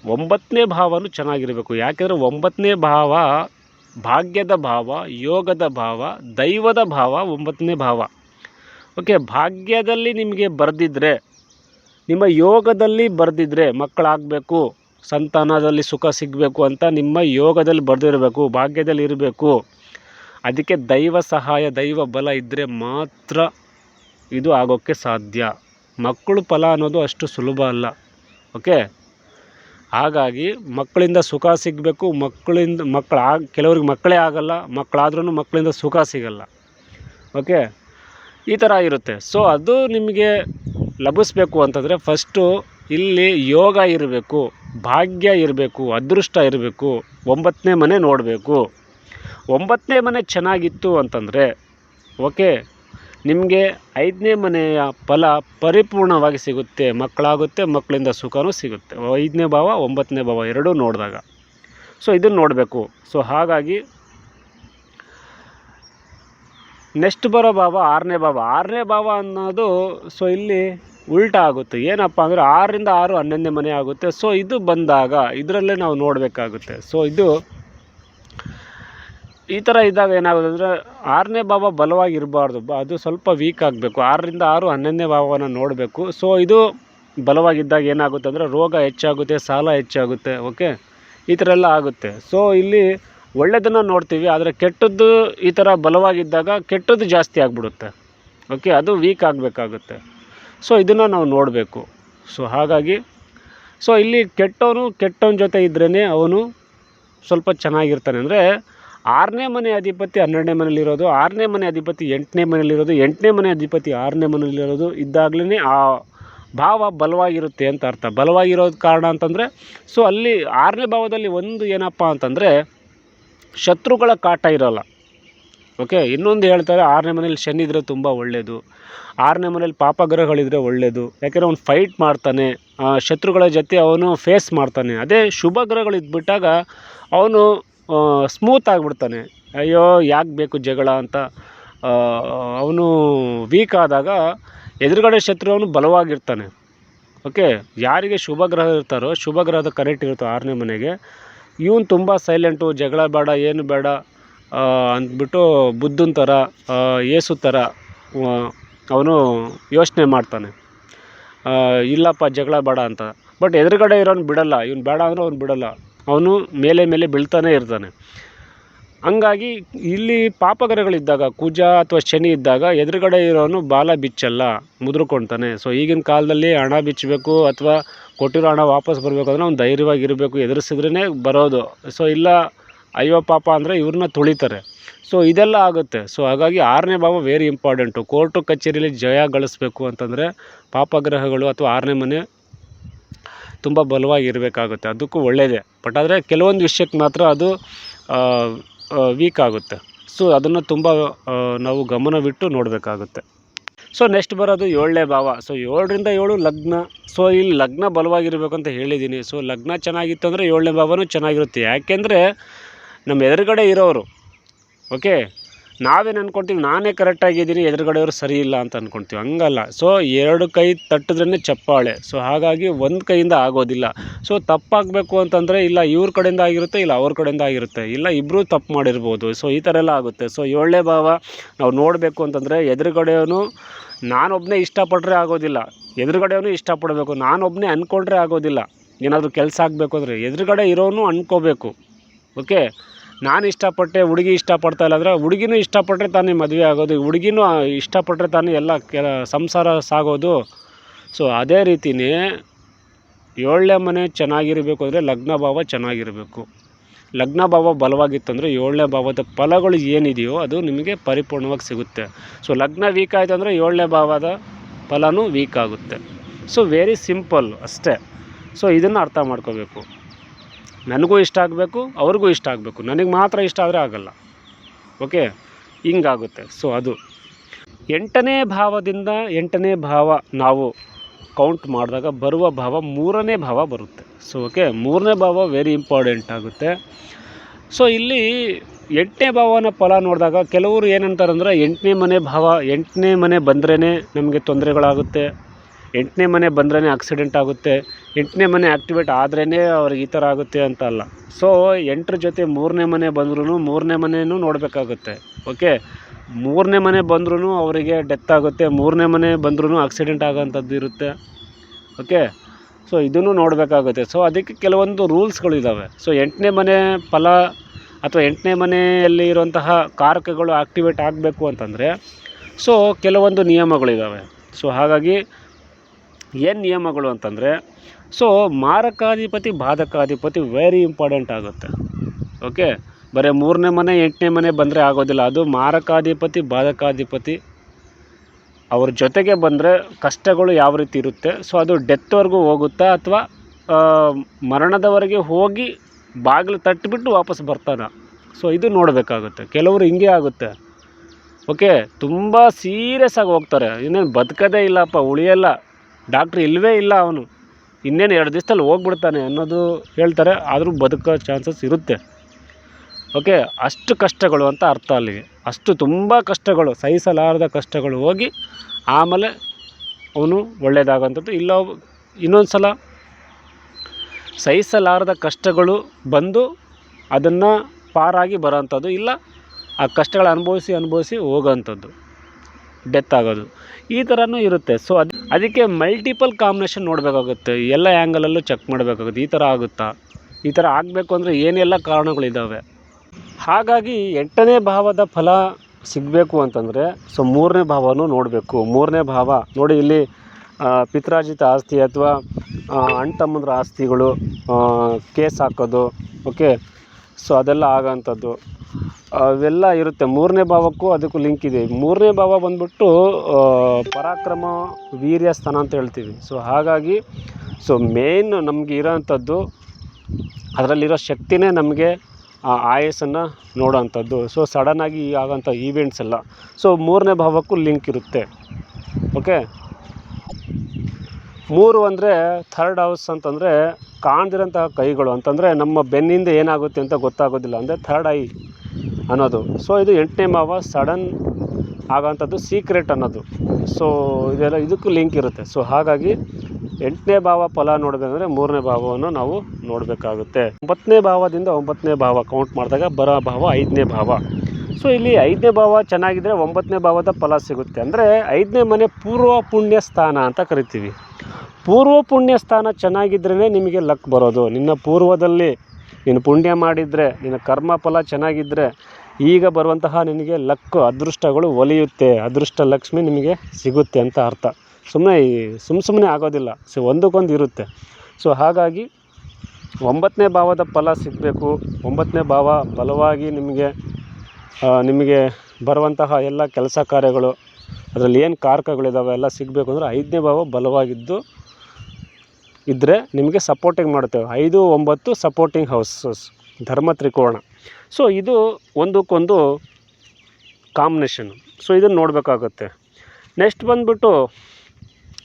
ಒಂಬತ್ತನೇ ಭಾವನೂ ಚೆನ್ನಾಗಿರಬೇಕು. ಯಾಕೆಂದರೆ ಒಂಬತ್ತನೇ ಭಾವ ಭಾಗ್ಯದ ಭಾವ, ಯೋಗದ ಭಾವ, ದೈವದ ಭಾವ ಒಂಬತ್ತನೇ ಭಾವ. ಓಕೆ, ಭಾಗ್ಯದಲ್ಲಿ ನಿಮಗೆ ಬರೆದಿದ್ರೆ, ನಿಮ್ಮ ಯೋಗದಲ್ಲಿ ಬರೆದಿದ್ರೆ ಮಕ್ಕಳಾಗಬೇಕು ಸಂತಾನದಲ್ಲಿ ಸುಖ ಸಿಗಬೇಕು ಅಂತ ನಿಮ್ಮ ಯೋಗದಲ್ಲಿ ಬರೆದಿರಬೇಕು, ಭಾಗ್ಯದಲ್ಲಿ ಇರಬೇಕು. ಅದಕ್ಕೆ ದೈವ ಸಹಾಯ, ದೈವ ಬಲ ಇದ್ದರೆ ಮಾತ್ರ ಇದು ಆಗೋಕ್ಕೆ ಸಾಧ್ಯ. ಮಕ್ಕಳು ಫಲ ಅನ್ನೋದು ಅಷ್ಟು ಸುಲಭ ಅಲ್ಲ. ಓಕೆ? ಹಾಗಾಗಿ ಮಕ್ಕಳಿಂದ ಸುಖ ಸಿಗಬೇಕು, ಮಕ್ಕಳಿಂದ ಮಕ್ಕಳು ಕೆಲವ್ರಿಗೆ ಮಕ್ಕಳೇ ಆಗಲ್ಲ ಮಕ್ಕಳಾದ್ರೂ ಮಕ್ಕಳಿಂದ ಸುಖ ಸಿಗಲ್ಲ. ಓಕೆ? ಈ ಥರ ಇರುತ್ತೆ. ಸೊ ಅದು ನಿಮಗೆ ಲಭಿಸ್ಬೇಕು ಅಂತಂದರೆ ಫಸ್ಟು ಇಲ್ಲಿ ಯೋಗ ಇರಬೇಕು. ಭಾಗ್ಯ ಇರಬೇಕು, ಅದೃಷ್ಟ ಇರಬೇಕು, ಒಂಬತ್ತನೇ ಮನೆ ನೋಡಬೇಕು. ಒಂಬತ್ತನೇ ಮನೆ ಚೆನ್ನಾಗಿತ್ತು ಅಂತಂದರೆ, ಓಕೆ, ನಿಮಗೆ ಐದನೇ ಮನೆಯ ಫಲ ಪರಿಪೂರ್ಣವಾಗಿ ಸಿಗುತ್ತೆ, ಮಕ್ಕಳಾಗುತ್ತೆ, ಮಕ್ಕಳಿಂದ ಸುಖವೂ ಸಿಗುತ್ತೆ. ಐದನೇ ಭಾವ, ಒಂಬತ್ತನೇ ಭಾವ ಎರಡೂ ನೋಡಿದಾಗ. ಸೊ ಇದನ್ನು ನೋಡಬೇಕು. ಸೊ ಹಾಗಾಗಿ ನೆಕ್ಸ್ಟ್ ಬರೋ ಭಾವ ಆರನೇ ಭಾವ. ಆರನೇ ಭಾವ ಅನ್ನೋದು ಸೊ ಇಲ್ಲಿ ಉಲ್ಟಾ ಆಗುತ್ತೆ. ಏನಪ್ಪ ಅಂದರೆ ಆರರಿಂದ ಆರು ಹನ್ನೊಂದನೇ ಮನೆ ಆಗುತ್ತೆ. ಸೊ ಇದು ಬಂದಾಗ ಇದರಲ್ಲೇ ನಾವು ನೋಡಬೇಕಾಗುತ್ತೆ. ಸೊ ಇದು ಈ ಥರ ಇದ್ದಾಗ ಏನಾಗುತ್ತೆ ಅಂದರೆ ಆರನೇ ಭಾವ ಬಲವಾಗಿರಬಾರ್ದು. ಅದು ಸ್ವಲ್ಪ ವೀಕ್ ಆಗಬೇಕು. ಆರರಿಂದ ಆರು ಹನ್ನೊಂದನೇ ಭಾವವನ್ನು ನೋಡಬೇಕು. ಸೊ ಇದು ಬಲವಾಗಿದ್ದಾಗ ಏನಾಗುತ್ತೆ ಅಂದರೆ ರೋಗ ಹೆಚ್ಚಾಗುತ್ತೆ, ಸಾಲ ಹೆಚ್ಚಾಗುತ್ತೆ. ಓಕೆ ಈ ಥರ ಎಲ್ಲ ಆಗುತ್ತೆ. ಸೊ ಇಲ್ಲಿ ಒಳ್ಳೆಯದನ್ನು ನೋಡ್ತೀವಿ, ಆದರೆ ಕೆಟ್ಟದ್ದು ಈ ಥರ ಬಲವಾಗಿದ್ದಾಗ ಕೆಟ್ಟದ್ದು ಜಾಸ್ತಿ ಆಗಿಬಿಡುತ್ತೆ. ಓಕೆ ಅದು ವೀಕ್ ಆಗಬೇಕಾಗುತ್ತೆ. ಸೊ ಇದನ್ನು ನಾವು ನೋಡಬೇಕು. ಸೊ ಹಾಗಾಗಿ, ಸೊ ಇಲ್ಲಿ ಕೆಟ್ಟವನು ಕೆಟ್ಟವನ ಜೊತೆ ಇದ್ರೇ ಅವನು ಸ್ವಲ್ಪ ಚೆನ್ನಾಗಿರ್ತಾನೆ. ಅಂದರೆ ಆರನೇ ಮನೆ ಅಧಿಪತಿ ಹನ್ನೆರಡನೇ ಮನೇಲಿರೋದು ಆರನೇ ಮನೆ ಅಧಿಪತಿ ಎಂಟನೇ ಮನೇಲಿರೋದು ಎಂಟನೇ ಮನೆ ಅಧಿಪತಿ ಆರನೇ ಮನೇಲಿರೋದು ಇದ್ದಾಗಲೇ ಆ ಭಾವ ಬಲವಾಗಿರುತ್ತೆ ಅಂತ ಅರ್ಥ. ಬಲವಾಗಿರೋದು ಕಾರಣ ಅಂತಂದರೆ, ಸೊ ಅಲ್ಲಿ ಆರನೇ ಭಾವದಲ್ಲಿ ಒಂದು ಏನಪ್ಪ ಅಂತಂದರೆ, ಶತ್ರುಗಳ ಕಾಟ ಇರೋಲ್ಲ. ಓಕೆ ಇನ್ನೊಂದು ಹೇಳ್ತಾರೆ, ಆರನೇ ಮನೇಲಿ ಶನಿ ಇದ್ದರೆ ತುಂಬ ಒಳ್ಳೆಯದು ಆರನೇ ಮನೇಲಿ ಪಾಪಗ್ರಹಗಳಿದ್ದರೆ ಒಳ್ಳೆಯದು ಯಾಕೆಂದರೆ ಅವ್ನು ಫೈಟ್ ಮಾಡ್ತಾನೆ ಶತ್ರುಗಳ ಜೊತೆ ಅವನು ಫೇಸ್ ಮಾಡ್ತಾನೆ. ಅದೇ ಶುಭ ಗ್ರಹಗಳಿದ್ಬಿಟ್ಟಾಗ ಅವನು ಸ್ಮೂತ್ ಆಗಿಬಿಡ್ತಾನೆ. ಅಯ್ಯೋ, ಯಾಕೆ ಬೇಕು ಜಗಳ ಅಂತ. ಅವನು ವೀಕ್ ಆದಾಗ ಎದುರುಗಡೆ ಶತ್ರು ಅವನು ಬಲವಾಗಿರ್ತಾನೆ. ಓಕೆ ಯಾರಿಗೆ ಶುಭ ಗ್ರಹ ಇರ್ತಾರೋ, ಶುಭ ಗ್ರಹದ ಕರೆಕ್ಟ್ ಇರುತ್ತೋ ಆರನೇ ಮನೆಗೆ. ಇವನು ತುಂಬ ಸೈಲೆಂಟು ಜಗಳ ಬೇಡ, ಏನು ಬೇಡ. ಅಂದ್ಬಿಟ್ಟು ಬುದ್ಧನ ಥರ ಏಸು ಥರ ಅವನು ಯೋಚನೆ ಮಾಡ್ತಾನೆ. ಇಲ್ಲಪ್ಪ, ಜಗಳ ಬೇಡ ಅಂತ. ಬಟ್ ಎದುರುಗಡೆ ಇರೋನು ಬಿಡಲ್ಲ, ಇವ್ನು ಬೇಡ ಅಂದ್ರೆ ಅವ್ನು ಬಿಡಲ್ಲ. ಅವನು ಮೇಲೆ ಮೇಲೆ ಬೀಳ್ತಾನೆ ಇರ್ತಾನೆ. ಹಂಗಾಗಿ ಇಲ್ಲಿ ಪಾಪಗ್ರಹಗಳಿದ್ದಾಗ, ಕುಜ ಅಥವಾ ಶನಿ ಇದ್ದಾಗ ಎದುರುಗಡೆ ಇರೋನು ಬಾಲ ಬಿಚ್ಚಲ್ಲ ಮುದ್ರಕೊಳ್ತಾನೆ ಸೊ ಈಗಿನ ಕಾಲದಲ್ಲಿ ಹಣ ಬಿಚ್ಚಬೇಕು ಅಥವಾ ಕೊಟ್ಟಿರೋ ಹಣ ವಾಪಸ್ ಬರಬೇಕು ಅಂದರೆ ಅವ್ನು ಧೈರ್ಯವಾಗಿರಬೇಕು ಎದುರಿಸಿದ್ರೇ ಬರೋದು. ಸೊ ಇಲ್ಲ ಅಯ್ಯೋ ಪಾಪ ಅಂದರೆ ಇವ್ರನ್ನ ತುಳಿತಾರೆ. ಸೊ ಇದೆಲ್ಲ ಆಗುತ್ತೆ. ಸೊ ಹಾಗಾಗಿ ಆರನೇ ಭಾವ ವೆರಿ ಇಂಪಾರ್ಟೆಂಟು ಕೋರ್ಟು ಕಚೇರಿಯಲ್ಲಿ ಜಯ ಗಳಿಸ್ಬೇಕು ಅಂತಂದರೆ ಪಾಪಗ್ರಹಗಳು ಅಥವಾ ಆರನೇ ಮನೆ ತುಂಬ ಬಲವಾಗಿರಬೇಕಾಗುತ್ತೆ. ಅದಕ್ಕೂ ಒಳ್ಳೆಯದೇ ಬಟ್ ಆದರೆ ಕೆಲವೊಂದು ವಿಷಯಕ್ಕೆ ಮಾತ್ರ ಅದು ವೀಕ್ ಆಗುತ್ತೆ. ಸೊ ಅದನ್ನು ತುಂಬ ನಾವು ಗಮನವಿಟ್ಟು ನೋಡಬೇಕಾಗುತ್ತೆ. ಸೊ ನೆಕ್ಸ್ಟ್ ಬರೋದು ಏಳನೇ ಭಾವ. ಸೊ ಏಳರಿಂದ ಏಳು ಲಗ್ನ. ಸೊ ಇಲ್ಲಿ ಲಗ್ನ ಬಲವಾಗಿರಬೇಕು ಅಂತ ಹೇಳಿದ್ದೀನಿ ಸೊ ಲಗ್ನ ಚೆನ್ನಾಗಿತ್ತು ಅಂದರೆ ಏಳನೇ ಭಾವನೂ ಚೆನ್ನಾಗಿರುತ್ತೆ. ಯಾಕೆಂದರೆ ನಮ್ಮ ಎದುರುಗಡೆ ಇರೋರು ಓಕೆ ನಾವೇನು ಅಂದ್ಕೊಳ್ತೀವಿ ನಾನೇ ಕರೆಕ್ಟಾಗಿದ್ದೀನಿ ಎದುರುಗಡೆಯವರು ಸರಿ ಇಲ್ಲ ಅಂತ ಅಂದ್ಕೊಳ್ತೀವಿ ಹಂಗಲ್ಲ. ಸೊ ಎರಡು ಕೈ ತಟ್ಟಿದ್ರೇ ಚಪ್ಪಾಳೆ. ಸೊ ಹಾಗಾಗಿ ಒಂದು ಕೈಯಿಂದ ಆಗೋದಿಲ್ಲ. ಸೊ ತಪ್ಪಾಗಬೇಕು ಅಂತಂದರೆ ಇಲ್ಲ ಇವ್ರ ಕಡೆಯಿಂದ ಆಗಿರುತ್ತೆ, ಇಲ್ಲ ಅವ್ರ ಕಡೆಯಿಂದ ಆಗಿರುತ್ತೆ. ಇಲ್ಲ ಇಬ್ಬರೂ ತಪ್ಪು ಮಾಡಿರ್ಬೋದು. ಸೊ ಈ ಥರ ಎಲ್ಲ ಆಗುತ್ತೆ. ಸೊ ಏಳನೇ ಭಾವ, ನಾವು ನೋಡಬೇಕು ಅಂತಂದರೆ ಎದುರುಗಡೆಯವನು ನಾನೊಬ್ಬನೇ ಇಷ್ಟಪಟ್ಟರೆ ಆಗೋದಿಲ್ಲ. ಎದುರುಗಡೆಯವನು ಇಷ್ಟಪಡಬೇಕು. ನಾನೊಬ್ಬನೇ ಅಂದ್ಕೊಂಡ್ರೆ ಆಗೋದಿಲ್ಲ. ಏನಾದರೂ ಕೆಲಸ ಆಗಬೇಕು ಅಂದರೆ ಎದುರುಗಡೆ ಇರೋನು ಅಂದ್ಕೋಬೇಕು ಓಕೆ ನಾನು ಇಷ್ಟಪಟ್ಟೆ ಹುಡುಗಿ ಇಷ್ಟಪಡ್ತಾ ಇಲ್ಲ ಅಂದರೆ ಹುಡುಗಿನೂ ಇಷ್ಟಪಟ್ಟರೆ ತಾನೇ ಮದುವೆ ಆಗೋದು, ಹುಡುಗಿನೂ ಇಷ್ಟಪಟ್ಟರೆ ತಾನೇ ಎಲ್ಲ ಕೆಲ ಸಂಸಾರ ಸಾಗೋದು. ಸೊ ಅದೇ ರೀತಿಯೇ ಏಳನೇ ಮನೆ ಚೆನ್ನಾಗಿರಬೇಕು ಅಂದರೆ ಲಗ್ನ ಭಾವ ಚೆನ್ನಾಗಿರಬೇಕು. ಲಗ್ನ ಭಾವ ಬಲವಾಗಿತ್ತಂದರೆ ಏಳನೇ ಭಾವದ ಫಲಗಳು ಏನಿದೆಯೋ ಅದು ನಿಮಗೆ ಪರಿಪೂರ್ಣವಾಗಿ ಸಿಗುತ್ತೆ. ಸೊ ಲಗ್ನ ವೀಕ್ ಆಯಿತು ಅಂದರೆ ಏಳನೇ ಭಾವದ ಫಲನೂ ವೀಕ್ ಆಗುತ್ತೆ. ಸೊ ವೆರಿ ಸಿಂಪಲ್ ಅಷ್ಟೇ. ಸೊ ಇದನ್ನು ಅರ್ಥ ಮಾಡ್ಕೋಬೇಕು. ನನಗೂ ಇಷ್ಟ ಆಗಬೇಕು, ಅವ್ರಿಗೂ ಇಷ್ಟ ಆಗಬೇಕು. ನನಗೆ ಮಾತ್ರ ಇಷ್ಟ ಆದರೆ ಆಗಲ್ಲ. ಓಕೆ ಹಿಂಗಾಗುತ್ತೆ. ಸೊ ಅದು. ಎಂಟನೇ ಭಾವದಿಂದ ಎಂಟನೇ ಭಾವ ನಾವು ಕೌಂಟ್ ಮಾಡಿದಾಗ ಬರುವ ಭಾವ ಮೂರನೇ ಭಾವ ಬರುತ್ತೆ. ಸೊ ಓಕೆ ಮೂರನೇ ಭಾವ ವೆರಿ ಇಂಪಾರ್ಟೆಂಟ್ ಆಗುತ್ತೆ. ಸೊ ಇಲ್ಲಿ ಎಂಟನೇ ಭಾವನ ಫಲ ನೋಡಿದಾಗ ಕೆಲವರು ಏನಂತಾರಂದ್ರೆ ಎಂಟನೇ ಮನೆ ಭಾವ, ಎಂಟನೇ ಮನೆ ಬಂದ್ರೇ ನಮಗೆ ತೊಂದರೆಗಳಾಗುತ್ತೆ. ಎಂಟನೇ ಮನೆ ಬಂದ್ರೇ ಆಕ್ಸಿಡೆಂಟ್ ಆಗುತ್ತೆ. ಎಂಟನೇ ಮನೆ ಆಕ್ಟಿವೇಟ್ ಆದ್ರೇ ಅವ್ರಿಗೆ ಈ ಥರ ಆಗುತ್ತೆ ಅಂತ ಅಲ್ಲ. ಸೊ ಎಂಟರ ಜೊತೆ ಮೂರನೇ ಮನೆ ಬಂದ್ರೂ ಮೂರನೇ ಮನೆಯೂ ನೋಡಬೇಕಾಗುತ್ತೆ. ಓಕೆ ಮೂರನೇ ಮನೆ ಬಂದ್ರೂ ಅವರಿಗೆ ಡೆತ್ ಆಗುತ್ತೆ. ಮೂರನೇ ಮನೆ ಬಂದ್ರೂ ಆಕ್ಸಿಡೆಂಟ್ ಆಗೋಂಥದ್ದು ಇರುತ್ತೆ. ಓಕೆ ಸೊ ಇದನ್ನು ನೋಡಬೇಕಾಗುತ್ತೆ. ಸೊ ಅದಕ್ಕೆ ಕೆಲವೊಂದು ರೂಲ್ಸ್ಗಳಿದ್ದಾವೆ ಸೊ ಎಂಟನೇ ಮನೆ ಫಲ ಅಥವಾ ಎಂಟನೇ ಮನೆಯಲ್ಲಿ ಇರುವಂತಹ ಕಾರಕಗಳು ಆಕ್ಟಿವೇಟ್ ಆಗಬೇಕು ಅಂತಂದರೆ ಸೊ ಕೆಲವೊಂದು ನಿಯಮಗಳಿದ್ದಾವೆ ಸೊ ಹಾಗಾಗಿ ಏನು ನಿಯಮಗಳು ಅಂತಂದರೆ ಸೊ ಮಾರಕಾಧಿಪತಿ, ಬಾಧಕಾಧಿಪತಿ ವೆರಿ ಇಂಪಾರ್ಟೆಂಟ್ ಆಗುತ್ತೆ. ಓಕೆ ಬರೀ ಮೂರನೇ ಮನೆ, ಎಂಟನೇ ಮನೆ ಬಂದರೆ ಆಗೋದಿಲ್ಲ. ಅದು ಮಾರಕಾಧಿಪತಿ, ಬಾಧಕಾಧಿಪತಿ ಅವ್ರ ಜೊತೆಗೆ ಬಂದರೆ ಕಷ್ಟಗಳು ಯಾವ ರೀತಿ ಇರುತ್ತೆ? ಸೊ ಅದು ಡೆತ್ವರೆಗೂ ಹೋಗುತ್ತಾ ಅಥವಾ ಮರಣದವರೆಗೆ ಹೋಗಿ ಬಾಗಿಲು ತಟ್ಟಿಬಿಟ್ಟು ವಾಪಸ್ ಬರ್ತಾನೆ? ಸೊ ಇದು ನೋಡಬೇಕಾಗುತ್ತೆ. ಕೆಲವರು ಹಿಂಗೆ ಆಗುತ್ತೆ. ಓಕೆ ತುಂಬ ಸೀರಿಯಸ್ ಆಗಿ ಹೋಗ್ತಾರೆ. ಇನ್ನೇನು ಬದುಕೋದೇ ಇಲ್ಲಪ್ಪ, ಉಳಿಯಲ್ಲ. ಡಾಕ್ಟ್ರ್ ಇಲ್ಲವೇ ಇಲ್ಲ ಅವನು. ಇನ್ನೇನು ಎರಡು ದಿವಸದಲ್ಲಿ ಹೋಗ್ಬಿಡ್ತಾನೆ ಅನ್ನೋದು ಹೇಳ್ತಾರೆ, ಆದರೂ ಬದುಕೋ ಚಾನ್ಸಸ್ ಇರುತ್ತೆ. ಓಕೆ ಅಷ್ಟು ಕಷ್ಟಗಳು ಅಂತ ಅರ್ಥ ಅಲ್ಲಿಗೆ. ಅಷ್ಟು ತುಂಬ ಕಷ್ಟಗಳು, ಸಹಿಸಲಾರದ ಕಷ್ಟಗಳು ಹೋಗಿ ಆಮೇಲೆ ಅವನು ಒಳ್ಳೆಯದಾಗೋಂಥದ್ದು ಇಲ್ಲ ಇನ್ನೊಂದು ಸಲ ಸಹಿಸಲಾರದ ಕಷ್ಟಗಳು ಬಂದು ಅದನ್ನು ಪಾರಾಗಿ ಬರೋಂಥದ್ದು ಇಲ್ಲ, ಆ ಕಷ್ಟಗಳು ಅನುಭವಿಸಿ ಅನುಭವಿಸಿ ಹೋಗೋಂಥದ್ದು ಡೆತ್ ಆಗೋದು. ಈ ಥರನೂ ಇರುತ್ತೆ. ಸೊ ಅದು, ಅದಕ್ಕೆ ಮಲ್ಟಿಪಲ್ ಕಾಂಬಿನೇಷನ್ ನೋಡಬೇಕಾಗುತ್ತೆ. ಎಲ್ಲ ಆ್ಯಂಗಲಲ್ಲೂ ಚೆಕ್ ಮಾಡಬೇಕಾಗುತ್ತೆ. ಈ ಥರ ಆಗುತ್ತಾ? ಈ ಥರ ಆಗಬೇಕು ಅಂದರೆ ಏನೆಲ್ಲ ಕಾರಣಗಳಿದ್ದಾವೆ ಹಾಗಾಗಿ ಎಂಟನೇ ಭಾವದ ಫಲ ಸಿಗಬೇಕು ಅಂತಂದರೆ ಸೊ ಮೂರನೇ ಭಾವನೂ ನೋಡಬೇಕು. ಮೂರನೇ ಭಾವ, ನೋಡಿ ಇಲ್ಲಿ ಪಿತ್ರಾಜಿತ ಆಸ್ತಿ ಅಥವಾ ಅಣ್ಣ ತಮ್ಮಂದ್ರ ಆಸ್ತಿಗಳು ಕೇಸ್ ಹಾಕೋದು ಓಕೆ ಸೊ ಅದೆಲ್ಲ ಆಗೋಂಥದ್ದು. ಅವೆಲ್ಲ ಇರುತ್ತೆ. ಮೂರನೇ ಭಾವಕ್ಕೂ ಅದಕ್ಕೂ ಲಿಂಕ್ ಇದೆ. ಮೂರನೇ ಭಾವ ಬಂದ್ಬಿಟ್ಟು ಪರಾಕ್ರಮ, ವೀರ್ಯ ಸ್ಥಾನ ಅಂತ ಹೇಳ್ತೀವಿ. ಸೊ ಹಾಗಾಗಿ ಸೊ ಮೇನ್ ನಮಗೆ ಇರೋಂಥದ್ದು, ಅದರಲ್ಲಿರೋ ಶಕ್ತಿನೇ ನಮಗೆ, ಆ, ಆಯಸ್ಸನ್ನು ನೋಡೋವಂಥದ್ದು ಸೊ ಸಡನ್ನಾಗಿ ಆಗೋಂಥ ಈವೆಂಟ್ಸ್ ಎಲ್ಲ. ಸೊ ಮೂರನೇ ಭಾವಕ್ಕೂ ಲಿಂಕ್ ಇರುತ್ತೆ. ಓಕೆ ಮೂರು ಅಂದರೆ ಥರ್ಡ್ ಹೌಸ್ ಅಂತಂದರೆ ಕಾಣ್ದಿರೋಂತಹ ಕೈಗಳು ಅಂತಂದರೆ ನಮ್ಮ ಬೆನ್ನಿಂದ ಏನಾಗುತ್ತೆ ಅಂತ ಗೊತ್ತಾಗೋದಿಲ್ಲ ಅಂದರೆ ಥರ್ಡ್ ಐ ಅನ್ನೋದು. ಸೊ ಇದು ಎಂಟನೇ ಭಾವ ಸಡನ್ ಆಗೋಂಥದ್ದು ಸೀಕ್ರೆಟ್ ಅನ್ನೋದು. ಸೊ ಇದೆಲ್ಲ ಇದಕ್ಕೂ ಲಿಂಕ್ ಇರುತ್ತೆ. ಸೊ ಹಾಗಾಗಿ ಎಂಟನೇ ಭಾವ ಫಲ ನೋಡಬೇಕಂದ್ರೆ ಮೂರನೇ ಭಾವವನ್ನು ನಾವು ನೋಡಬೇಕಾಗುತ್ತೆ. ಒಂಬತ್ತನೇ ಭಾವದಿಂದ ಒಂಬತ್ತನೇ ಭಾವ ಕೌಂಟ್ ಮಾಡಿದಾಗ ಬರೋ ಭಾವ ಐದನೇ ಭಾವ. ಸೊ ಇಲ್ಲಿ ಐದನೇ ಭಾವ ಚೆನ್ನಾಗಿದ್ದರೆ ಒಂಬತ್ತನೇ ಭಾವದ ಫಲ ಸಿಗುತ್ತೆ. ಅಂದರೆ ಐದನೇ ಮನೆ ಪೂರ್ವ ಪುಣ್ಯ ಸ್ಥಾನ ಅಂತ ಕರಿತೀವಿ. ಪೂರ್ವ ಪುಣ್ಯ ಸ್ಥಾನ ಚೆನ್ನಾಗಿದ್ರೇ ನಿಮಗೆ ಲಕ್ ಬರೋದು. ನಿನ್ನ ಪೂರ್ವದಲ್ಲಿ ನೀನು ಪುಣ್ಯ ಮಾಡಿದರೆ, ನಿನ್ನ ಕರ್ಮ ಫಲ ಚೆನ್ನಾಗಿದ್ದರೆ ಈಗ ಬರುವಂತಹ ನಿನಗೆ ಲಕ್ಕು ಅದೃಷ್ಟಗಳು ಒಲಿಯುತ್ತೆ. ಅದೃಷ್ಟ ಲಕ್ಷ್ಮಿ ನಿಮಗೆ ಸಿಗುತ್ತೆ ಅಂತ ಅರ್ಥ. ಸುಮ್ಮನೆ ಸುಮ್ಮ ಸುಮ್ಮನೆ ಆಗೋದಿಲ್ಲ. ಸೊ ಒಂದಕ್ಕೊಂದು ಇರುತ್ತೆ. ಸೊ ಹಾಗಾಗಿ ಒಂಬತ್ತನೇ ಭಾವದ ಫಲ ಸಿಗಬೇಕು. ಒಂಬತ್ತನೇ ಭಾವ ಬಲವಾಗಿ ನಿಮಗೆ ನಿಮಗೆ ಬರುವಂತಹ ಎಲ್ಲ ಕೆಲಸ ಕಾರ್ಯಗಳು, ಅದರಲ್ಲಿ ಏನು ಕಾರಕಗಳಿದ್ದಾವೆ ಎಲ್ಲ ಸಿಗಬೇಕು ಅಂದರೆ ಐದನೇ ಭಾವ ಬಲವಾಗಿದ್ದು ಇದ್ದರೆ ನಿಮಗೆ ಸಪೋರ್ಟಿಂಗ್ ಮಾಡ್ತೇವೆ ಐದು, ಒಂಬತ್ತು ಸಪೋರ್ಟಿಂಗ್ ಹೌಸಸ್ ಧರ್ಮ ತ್ರಿಕೋಣ. ಸೊ ಇದು ಒಂದಕ್ಕೊಂದು ಕಾಂಬಿನೇಷನ್ ಸೊ ಇದನ್ನು ನೋಡಬೇಕಾಗುತ್ತೆ. ನೆಕ್ಸ್ಟ್ ಬಂದುಬಿಟ್ಟು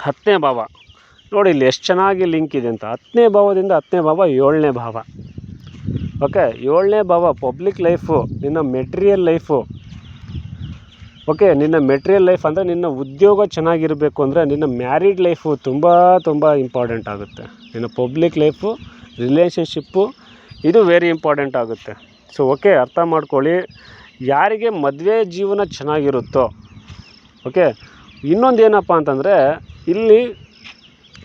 ಹತ್ತನೇ ಭಾವ. ನೋಡಿ, ಇಲ್ಲಿ ಎಷ್ಟು ಚೆನ್ನಾಗಿ ಲಿಂಕ್ ಇದೆ ಅಂತ. ಹತ್ತನೇ ಭಾವದಿಂದ ಹತ್ತನೇ ಭಾವ ಏಳನೇ ಭಾವ. ಓಕೆ ಏಳನೇ ಭಾವ ಪಬ್ಲಿಕ್ ಲೈಫು ನಿನ್ನ ಮೆಟೀರಿಯಲ್ ಲೈಫು ಓಕೆ ನಿನ್ನ ಮೆಟ್ರಿಯಲ್ ಲೈಫ್ ಅಂದರೆ ನಿನ್ನ ಉದ್ಯೋಗ ಚೆನ್ನಾಗಿರಬೇಕು ಅಂದರೆ ನಿನ್ನ ಮ್ಯಾರಿಡ್ ಲೈಫು ತುಂಬ ತುಂಬ ಇಂಪಾರ್ಟೆಂಟ್ ಆಗುತ್ತೆ. ನಿನ್ನ ಪಬ್ಲಿಕ್ ಲೈಫು ರಿಲೇಷನ್ಶಿಪ್ಪು ಇದು ವೆರಿ ಇಂಪಾರ್ಟೆಂಟ್ ಆಗುತ್ತೆ. ಸೊ ಓಕೆ ಅರ್ಥ ಮಾಡ್ಕೊಳ್ಳಿ. ಯಾರಿಗೆ ಮದುವೆ ಜೀವನ ಚೆನ್ನಾಗಿರುತ್ತೋ ಓಕೆ ಇನ್ನೊಂದು ಏನಪ್ಪ ಅಂತಂದರೆ, ಇಲ್ಲಿ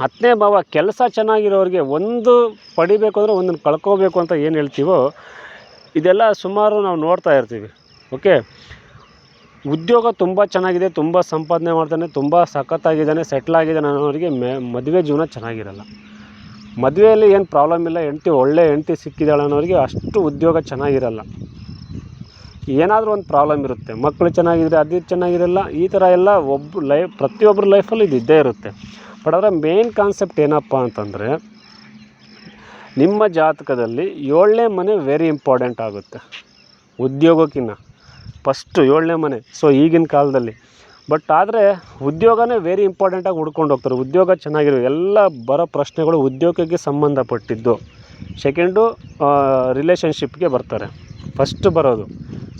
ಹತ್ತನೇ ಭಾವ ಕೆಲಸ ಚೆನ್ನಾಗಿರೋರಿಗೆ ಒಂದು ಪಡಿಬೇಕು ಅಂದರೆ ಒಂದನ್ನು ಕಳ್ಕೋಬೇಕು ಅಂತ ಏನು ಹೇಳ್ತೀವೋ, ಇದೆಲ್ಲ ಸುಮಾರು ನಾವು ನೋಡ್ತಾ ಇರ್ತೀವಿ. ಓಕೆ ಉದ್ಯೋಗ ತುಂಬ ಚೆನ್ನಾಗಿದೆ, ತುಂಬ ಸಂಪಾದನೆ ಮಾಡ್ತಾನೆ, ತುಂಬ ಸಖತ್ತಾಗಿದ್ದಾನೆ ಸೆಟ್ಲಾಗಿದ್ದಾನೆ ಅನ್ನೋರಿಗೆ ಮೆ, ಮದುವೆ ಜೀವನ ಚೆನ್ನಾಗಿರಲ್ಲ. ಮದುವೆಯಲ್ಲಿ ಏನು ಪ್ರಾಬ್ಲಮ್ ಇಲ್ಲ, ಹೆಂಡ್ತಿ ಒಳ್ಳೆ ಹೆಂಡ್ತಿ ಸಿಕ್ಕಿದ್ದಾಳೆ ಅನ್ನೋರಿಗೆ ಅಷ್ಟು ಉದ್ಯೋಗ ಚೆನ್ನಾಗಿರಲ್ಲ. ಏನಾದರೂ ಒಂದು ಪ್ರಾಬ್ಲಮ್ ಇರುತ್ತೆ. ಮಕ್ಕಳು ಚೆನ್ನಾಗಿದ್ರೆ ಅದು ಚೆನ್ನಾಗಿರಲ್ಲ, ಈ ಥರ ಎಲ್ಲ ಒಬ್ಬ ಲೈಫ್ ಪ್ರತಿಯೊಬ್ಬರ ಲೈಫಲ್ಲಿ ಇದು ಇದ್ದೇ ಇರುತ್ತೆ. ಬಟ್ ಅದರ ಮೇನ್ ಕಾನ್ಸೆಪ್ಟ್ ಏನಪ್ಪ ಅಂತಂದರೆ, ನಿಮ್ಮ ಜಾತಕದಲ್ಲಿ ಏಳನೇ ಮನೆ ವೆರಿ ಇಂಪಾರ್ಟೆಂಟ್ ಆಗುತ್ತೆ. ಉದ್ಯೋಗಕ್ಕಿಂತ ಫಸ್ಟು ಏಳನೇ ಮನೆ. ಸೊ ಈಗಿನ ಕಾಲದಲ್ಲಿ. ಬಟ್ ಆದರೆ ಉದ್ಯೋಗನೇ ವೆರಿ ಇಂಪಾರ್ಟೆಂಟಾಗಿ ಹುಡ್ಕೊಂಡು ಹೋಗ್ತಾರೆ. ಉದ್ಯೋಗ ಚೆನ್ನಾಗಿರೋ ಎಲ್ಲ ಬರೋ ಪ್ರಶ್ನೆಗಳು ಉದ್ಯೋಗಕ್ಕೆ ಸಂಬಂಧಪಟ್ಟಿದ್ದು. ಸೆಕೆಂಡು ರಿಲೇಷನ್ಶಿಪ್ಗೆ ಬರ್ತಾರೆ. ಫಸ್ಟ್ ಬರೋದು.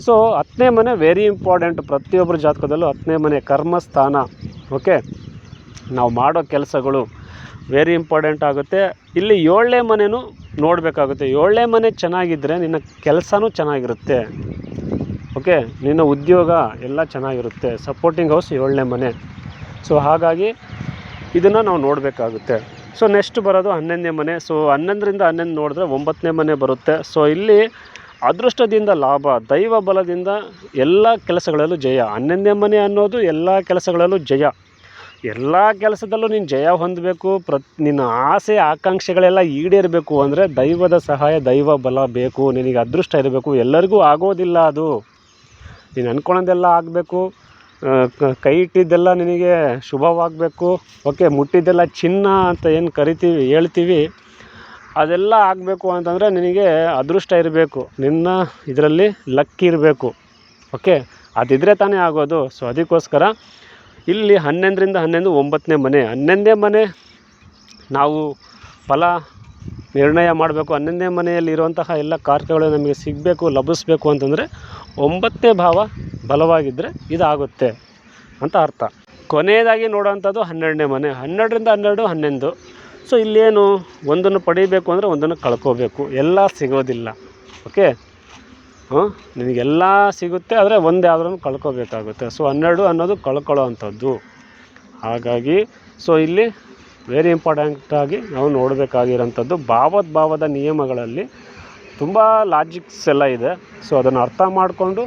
ಸೊ ಹತ್ತನೇ ಮನೆ ವೆರಿ ಇಂಪಾರ್ಟೆಂಟ್ ಪ್ರತಿಯೊಬ್ಬರ ಜಾತಕದಲ್ಲೂ ಹತ್ತನೇ ಮನೆ ಕರ್ಮಸ್ಥಾನ. ಓಕೆ ನಾವು ಮಾಡೋ ಕೆಲಸಗಳು ವೆರಿ ಇಂಪಾರ್ಟೆಂಟ್ ಆಗುತ್ತೆ. ಇಲ್ಲಿ ಏಳನೇ ಮನೆಯೂ ನೋಡಬೇಕಾಗುತ್ತೆ. ಏಳನೇ ಮನೆ ಚೆನ್ನಾಗಿದ್ದರೆ ನಿನ್ನ ಕೆಲಸನೂ ಚೆನ್ನಾಗಿರುತ್ತೆ. ಓಕೆ ನಿನ್ನ ಉದ್ಯೋಗ ಎಲ್ಲ ಚೆನ್ನಾಗಿರುತ್ತೆ. ಸಪೋರ್ಟಿಂಗ್ ಹೌಸ್ ಏಳನೇ ಮನೆ. ಸೊ ಹಾಗಾಗಿ ಇದನ್ನು ನಾವು ನೋಡಬೇಕಾಗುತ್ತೆ. ಸೊ ನೆಕ್ಸ್ಟ್ ಬರೋದು ಹನ್ನೊಂದನೇ ಮನೆ. ಸೊ ಹನ್ನೊಂದರಿಂದ ಹನ್ನೊಂದು ನೋಡಿದ್ರೆ ಒಂಬತ್ತನೇ ಮನೆ ಬರುತ್ತೆ. ಸೊ ಇಲ್ಲಿ ಅದೃಷ್ಟದಿಂದ ಲಾಭ, ದೈವ ಬಲದಿಂದ ಎಲ್ಲ ಕೆಲಸಗಳಲ್ಲೂ ಜಯ. ಹನ್ನೊಂದನೇ ಮನೆ ಅನ್ನೋದು ಎಲ್ಲ ಕೆಲಸಗಳಲ್ಲೂ ಜಯ. ಎಲ್ಲ ಕೆಲಸದಲ್ಲೂ ನೀನು ಜಯ ಹೊಂದಬೇಕು. ಪ್ರತ್, ನಿನ್ನ ಆಸೆ, ಆಕಾಂಕ್ಷೆಗಳೆಲ್ಲ ಈಡೇರಬೇಕು ಅಂದರೆ ದೈವದ ಸಹಾಯ, ದೈವ ಬಲ ಬೇಕು. ನಿನಗೆ ಅದೃಷ್ಟ ಇರಬೇಕು. ಎಲ್ಲರಿಗೂ ಆಗೋದಿಲ್ಲ ಅದು. ನೀನು ಅಂದ್ಕೊಳ್ಳೋದೆಲ್ಲ ಆಗಬೇಕು. ಕೈ ಇಟ್ಟಿದ್ದೆಲ್ಲ ನಿನಗೆ ಶುಭವಾಗಬೇಕು. ಓಕೆ, ಮುಟ್ಟಿದ್ದೆಲ್ಲ ಚಿನ್ನ ಅಂತ ಏನು ಕರಿತೀವಿ, ಹೇಳ್ತೀವಿ. ಅದೆಲ್ಲ ಆಗಬೇಕು ಅಂತಂದರೆ ನಿನಗೆ ಅದೃಷ್ಟ ಇರಬೇಕು. ನಿನ್ನ ಇದರಲ್ಲಿ ಲಕ್ ಇರಬೇಕು. ಓಕೆ ಅದಿದ್ದರೆ ತಾನೇ ಆಗೋದು. ಸೊ, ಅದಕ್ಕೋಸ್ಕರ ಇಲ್ಲಿ ಹನ್ನೊಂದರಿಂದ ಹನ್ನೊಂದು, ಒಂಬತ್ತನೇ ಮನೆ. ಹನ್ನೊಂದನೇ ಮನೆ ನಾವು ಫಲ ನಿರ್ಣಯ ಮಾಡಬೇಕು. ಹನ್ನೊಂದನೇ ಮನೆಯಲ್ಲಿ ಇರುವಂತಹ ಎಲ್ಲ ಕಾರ್ಯಗಳು ನಮಗೆ ಸಿಗಬೇಕು, ಲಭಿಸ್ಬೇಕು ಅಂತಂದರೆ ಒಂಬತ್ತನೇ ಭಾವ ಬಲವಾಗಿದ್ದರೆ ಇದಾಗುತ್ತೆ ಅಂತ ಅರ್ಥ. ಕೊನೆಯದಾಗಿ ನೋಡೋವಂಥದ್ದು ಹನ್ನೆರಡನೇ ಮನೆ. ಹನ್ನೆರಡರಿಂದ ಹನ್ನೆರಡು, ಹನ್ನೊಂದು. ಸೊ ಇಲ್ಲೇನು ಒಂದನ್ನು ಪಡೀಬೇಕು ಅಂದರೆ ಒಂದನ್ನು ಕಳ್ಕೋಬೇಕು. ಎಲ್ಲ ಸಿಗೋದಿಲ್ಲ. ಓಕೆ ಹಾಂ ನಿಮಗೆಲ್ಲ ಸಿಗುತ್ತೆ ಆದರೆ ಒಂದು ಯಾವ್ದಾರು ಕಳ್ಕೋಬೇಕಾಗುತ್ತೆ. ಸೊ ಹನ್ನೆರಡು ಅನ್ನೋದು ಕಳ್ಕೊಳ್ಳೋ ಅಂಥದ್ದು ಹಾಗಾಗಿ ಸೊ ಇಲ್ಲಿ ವೆರಿ ಇಂಪಾರ್ಟೆಂಟಾಗಿ ನಾವು ನೋಡಬೇಕಾಗಿರೋಂಥದ್ದು ಭಾವದ ಭಾವದ ನಿಯಮಗಳಲ್ಲಿ ತುಂಬ ಲಾಜಿಕ್ಸ್ ಎಲ್ಲ ಇದೆ. ಸೊ ಅದನ್ನು ಅರ್ಥ ಮಾಡಿಕೊಂಡು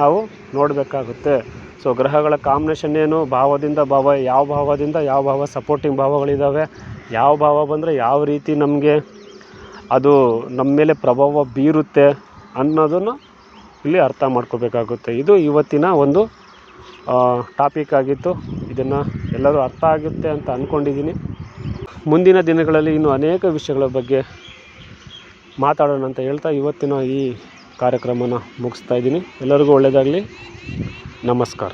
ನಾವು ನೋಡಬೇಕಾಗುತ್ತೆ. ಸೊ ಗ್ರಹಗಳ ಕಾಂಬಿನೇಷನ್ ಏನು? ಭಾವದಿಂದ ಭಾವ, ಯಾವ ಭಾವದಿಂದ ಯಾವ ಭಾವ ಸಪೋರ್ಟಿಂಗ್ ಭಾವಗಳಿದ್ದಾವೆ ಯಾವ ಭಾವ ಬಂದರೆ ಯಾವ ರೀತಿ ನಮಗೆ ಅದು ನಮ್ಮ ಮೇಲೆ ಪ್ರಭಾವ ಬೀರುತ್ತೆ ಅನ್ನೋದನ್ನು ಇಲ್ಲಿ ಅರ್ಥ ಮಾಡ್ಕೋಬೇಕಾಗುತ್ತೆ. ಇದು ಇವತ್ತಿನ ಒಂದು ಟಾಪಿಕ್ ಆಗಿತ್ತು. ಇದನ್ನು ಎಲ್ಲರೂ ಅರ್ಥ ಆಗುತ್ತೆ ಅಂತ ಅಂದ್ಕೊಂಡಿದ್ದೀನಿ ಮುಂದಿನ ದಿನಗಳಲ್ಲಿ ಇನ್ನೂ ಅನೇಕ ವಿಷಯಗಳ ಬಗ್ಗೆ ಮಾತಾಡೋಣ ಅಂತ ಹೇಳ್ತಾ ಇವತ್ತಿನ ಈ ಕಾರ್ಯಕ್ರಮನ ಮುಗಿಸ್ತಾ ಇದ್ದೀನಿ. ಎಲ್ಲರಿಗೂ ಒಳ್ಳೆಯದಾಗಲಿ. ನಮಸ್ಕಾರ.